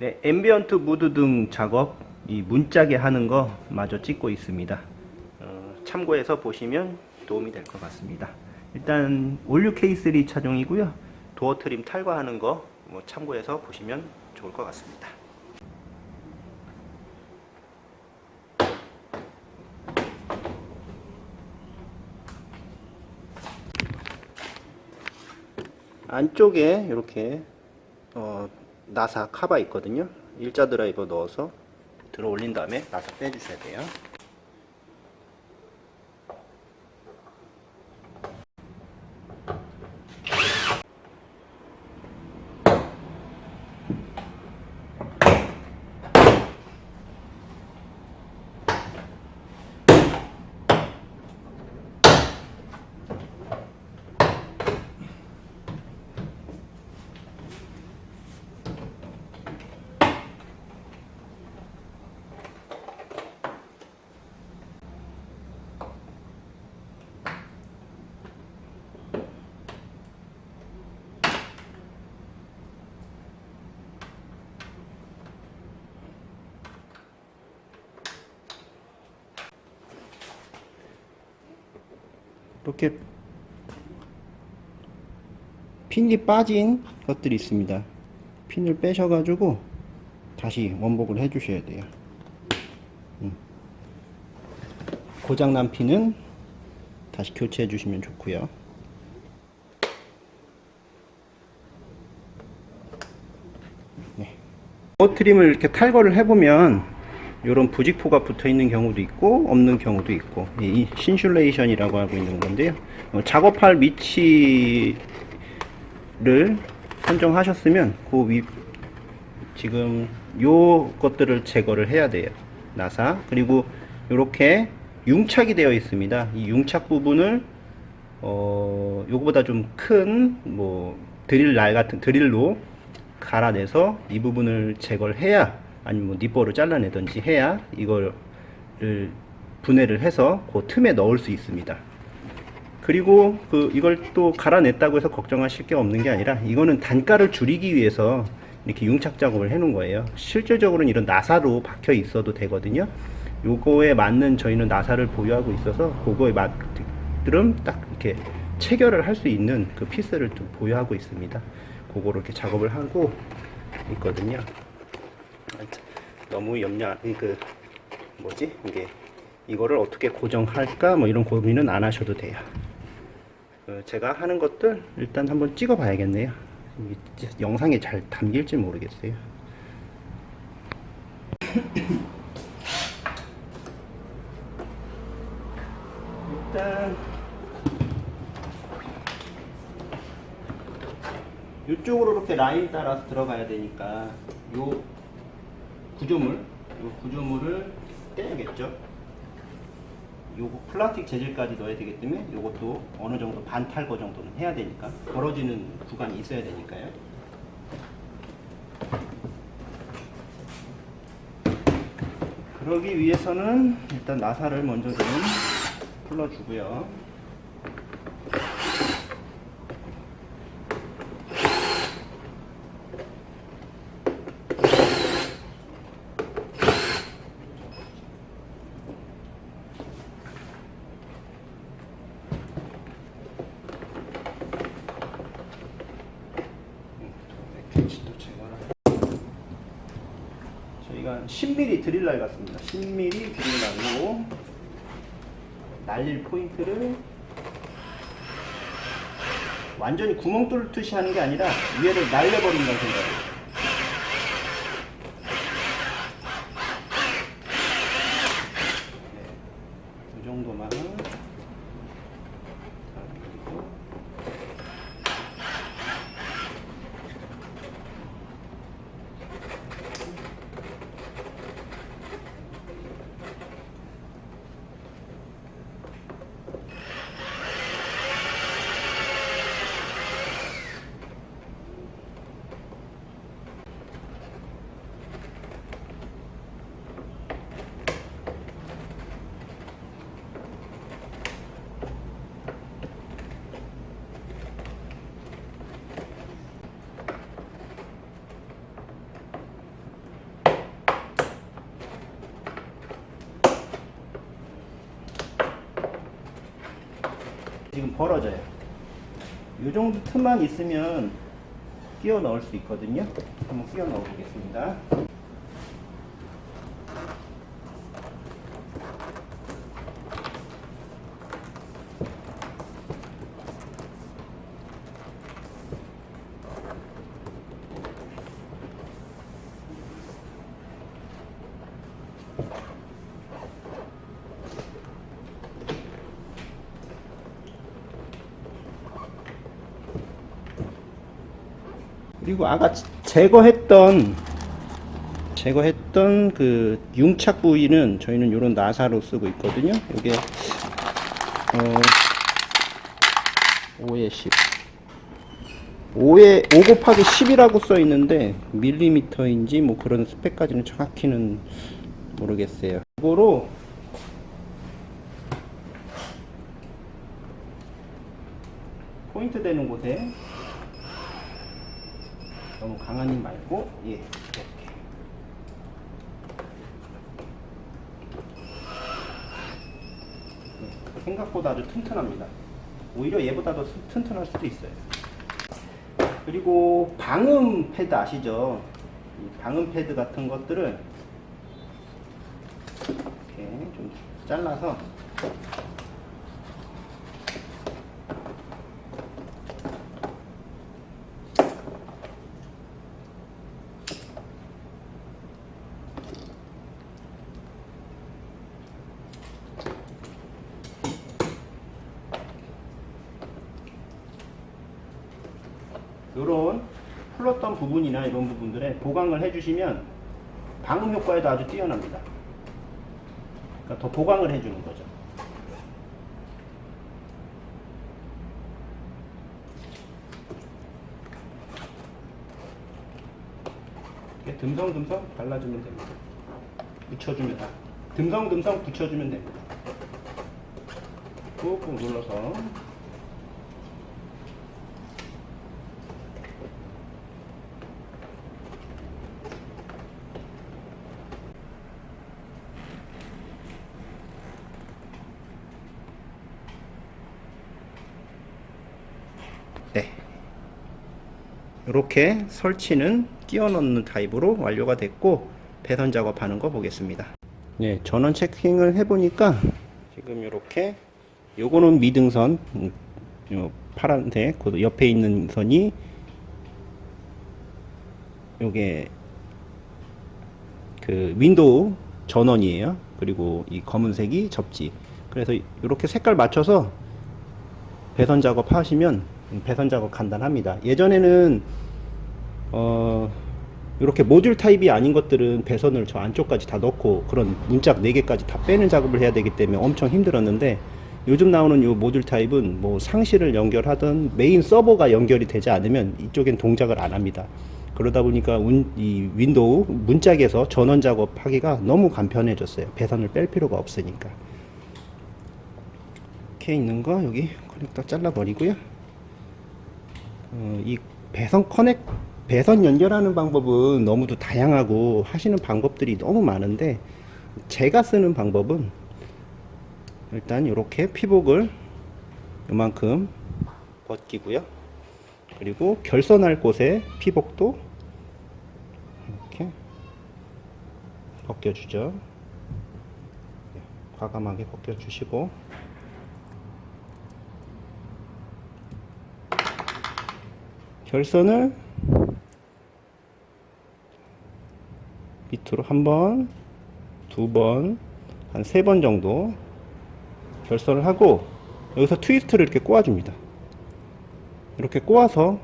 네, 앰비언트 무드 등 작업 이 문짝에 하는 거 마저 찍고 있습니다. 어, 참고해서 보시면 도움이 될 것 같습니다. 일단 올류 K3 차종이고요. 도어 트림 탈거하는 거 뭐 참고해서 보시면 좋을 것 같습니다. 안쪽에 이렇게 어, 나사 카바 있거든요. 일자 드라이버 넣어서 들어 올린 다음에 나사 빼주셔야 돼요. 이렇게 핀이 빠진 것들이 있습니다. 핀을 빼셔가지고 다시 원복을 해주셔야 돼요. 음. 고장난 핀은 다시 교체해 주시면 좋고요. 네. 버 트림을 이렇게 탈거를 해보면 이런 부직포가 붙어 있는 경우도 있고 없는 경우도 있고 이 신슐레이션이라고 하고 있는 건데요. 어, 작업할 위치를 선정하셨으면 그 위, 지금 요 것들을 제거를 해야 돼요. 나사. 그리고 이렇게 융착이 되어 있습니다. 이 융착 부분을 어 요거보다 좀 큰 뭐 드릴 날 같은 드릴로 갈아내서 이 부분을 제거를 해야 아니면 뭐 니퍼를 잘라내든지 해야 이거를 분해를 해서 그 틈에 넣을 수 있습니다. 그리고 그 이걸 또 갈아냈다고 해서 걱정하실 게 없는 게 아니라 이거는 단가를 줄이기 위해서 이렇게 융착 작업을 해 놓은 거예요. 실질적으로는 이런 나사로 박혀 있어도 되거든요. 요거에 맞는 저희는 나사를 보유하고 있어서 그거에 맞들은 딱 이렇게 체결을 할 수 있는 그 피스를 좀 보유하고 있습니다. 그거로 이렇게 작업을 하고 있거든요. 너무 염려 그 뭐지 이게 이거를 어떻게 고정할까 뭐 이런 고민은 안 하셔도 돼요. 그 제가 하는 것들 일단 한번 찍어 봐야겠네요. 영상에 잘 담길지 모르겠어요. 일단 이쪽으로 이렇게 라인 따라서 들어가야 되니까 요 구조물, 요 구조물을 떼야겠죠. 요거 플라스틱 재질까지 넣어야 되기 때문에 요것도 어느 정도 반탈거 정도는 해야 되니까 벌어지는 구간이 있어야 되니까요. 그러기 위해서는 일단 나사를 먼저 좀 풀어주고요. 펜치도 제거를 저희가 10mm 드릴날 같습니다. 10mm 드릴날로 날릴 포인트를 완전히 구멍 뚫듯이 하는 게 아니라 위에를 날려버린다는 생각이에요. 지금 벌어져요. 이 정도 틈만 있으면 끼워 넣을 수 있거든요. 한번 끼워 넣어 보겠습니다. 그리고 아까 제거했던 제거했던 그 융착 부위는 저희는 이런 나사로 쓰고 있거든요. 이게 어 5에 10 5에 5 곱하기 10이라고 써 있는데 밀리미터인지 뭐 그런 스펙까지는 정확히는 모르겠어요. 이거로 포인트 되는 곳에 너무 강한 힘 말고 예 이렇게. 네, 생각보다 아주 튼튼합니다. 오히려 얘보다도 스- 튼튼할 수도 있어요. 그리고 방음 패드 아시죠? 이 방음 패드 같은 것들을 이렇게 좀 잘라서 요런 풀렀던 부분이나 이런 부분들에 보강을 해주시면 방음 효과에도 아주 뛰어납니다. 그러니까 더 보강을 해주는 거죠. 이렇게 듬성듬성 발라주면 됩니다. 붙여주면 다. 듬성듬성 붙여주면 됩니다. 꾹꾹 눌러서 이렇게 설치는 끼워 넣는 타입으로 완료가 됐고 배선 작업하는 거 보겠습니다. 네, 전원 체킹을 해보니까 지금 이렇게 요거는 미등선 음, 요 파란색 그 옆에 있는 선이 요게 그 윈도우 전원이에요. 그리고 이 검은색이 접지. 그래서 이렇게 색깔 맞춰서 배선 작업 하시면 배선 작업 간단합니다. 예전에는 어 이렇게 모듈 타입이 아닌 것들은 배선을 저 안쪽까지 다 넣고 그런 문짝 4개까지 다 빼는 작업을 해야 되기 때문에 엄청 힘들었는데 요즘 나오는 요 모듈 타입은 뭐 상시를 연결하든 메인 서버가 연결이 되지 않으면 이쪽엔 동작을 안 합니다. 그러다 보니까 운- 이 윈도우 문짝에서 전원 작업하기가 너무 간편해졌어요. 배선을 뺄 필요가 없으니까. 이렇게 있는 거 여기 커넥터 잘라버리고요. 어, 이 배선 커넥 배선 연결하는 방법은 너무도 다양하고 하시는 방법들이 너무 많은데 제가 쓰는 방법은 일단 이렇게 피복을 이만큼 벗기고요. 그리고 결선할 곳에 피복도 이렇게 벗겨주죠. 네, 과감하게 벗겨주시고 결선을 밑으로 한 번, 두 번, 한 세 번 정도 결선을 하고 여기서 트위스트를 이렇게 꼬아줍니다. 이렇게 꼬아서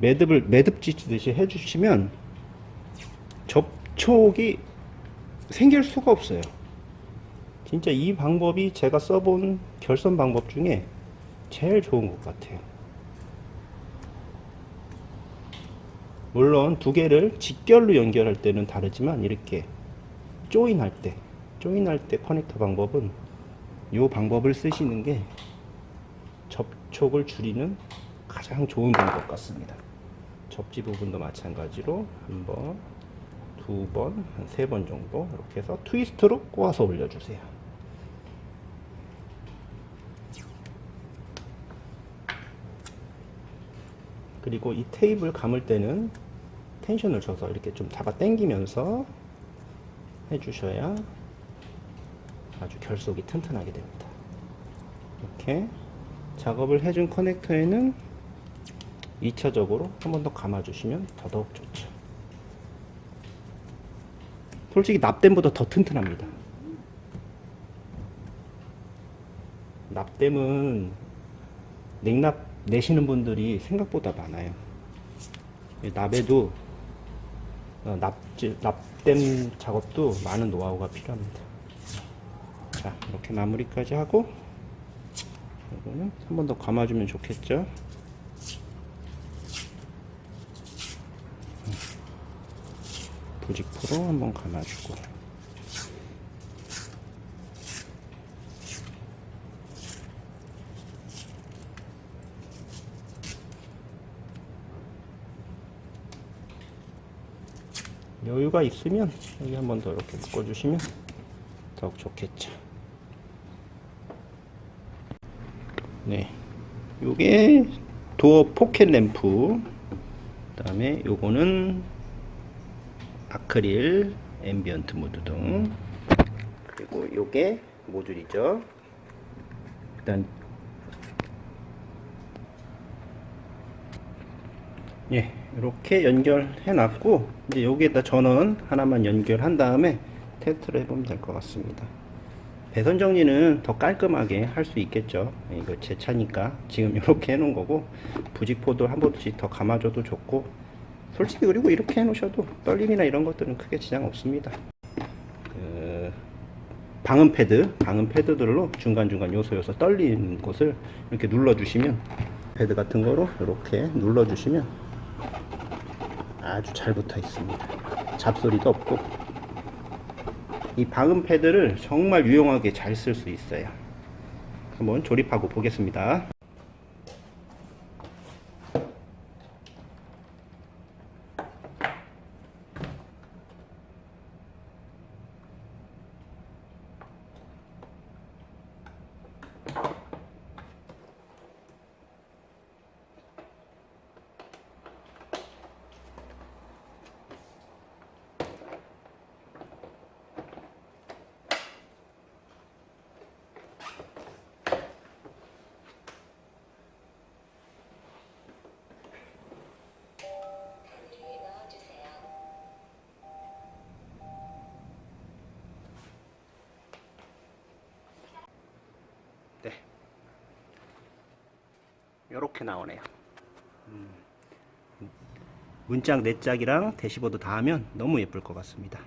매듭을 매듭 지듯이 해주시면 접촉이 생길 수가 없어요. 진짜 이 방법이 제가 써본 결선 방법 중에 제일 좋은 것 같아요. 물론 두 개를 직결로 연결할 때는 다르지만 이렇게 조인할 때 조인할 때 커넥터 방법은 이 방법을 쓰시는 게 접촉을 줄이는 가장 좋은 방법 같습니다. 접지 부분도 마찬가지로 한번 두 번, 한 세 번 정도 이렇게 해서 트위스트로 꼬아서 올려주세요. 그리고 이 테이블 감을 때는 텐션을 줘서 이렇게 좀 잡아 당기면서 해주셔야 아주 결속이 튼튼하게 됩니다. 이렇게 작업을 해준 커넥터에는 2차적으로 한 번 더 감아주시면 더더욱 좋죠. 솔직히 납땜보다 더 튼튼합니다. 납땜은 냉납 내시는 분들이 생각보다 많아요. 이 납에도 어, 납질, 납땜 작업도 많은 노하우가 필요합니다. 자, 이렇게 마무리까지 하고 이거는 한 번 더 감아주면 좋겠죠. 부직포로 한번 감아주고 여유가 있으면 여기 한 번 더 이렇게 묶어주시면 더욱 좋겠죠. 네, 요게 도어 포켓 램프. 그 다음에 요거는 아크릴 앰비언트 모드 등. 그리고 요게 모듈이죠. 일단 예, 이렇게 연결해 놨고 이제 여기에다 전원 하나만 연결한 다음에 테스트를 해보면 될 것 같습니다. 배선 정리는 더 깔끔하게 할 수 있겠죠. 예, 이거 제 차니까 지금 이렇게 해 놓은 거고 부직포도 한 번씩 더 감아줘도 좋고 솔직히 그리고 이렇게 해 놓으셔도 떨림이나 이런 것들은 크게 지장 없습니다. 그 방음 패드, 방음 패드들로 중간중간 요소 요소 떨리는 곳을 이렇게 눌러 주시면 패드 같은 거로 이렇게 눌러 주시면 아주 잘 붙어 있습니다. 잡소리도 없고 이 방음 패드를 정말 유용하게 잘 쓸 수 있어요. 한번 조립하고 보겠습니다. 이렇게 나오네요. 음. 문짝 네 짝이랑 대시보드 다 하면 너무 예쁠 것 같습니다.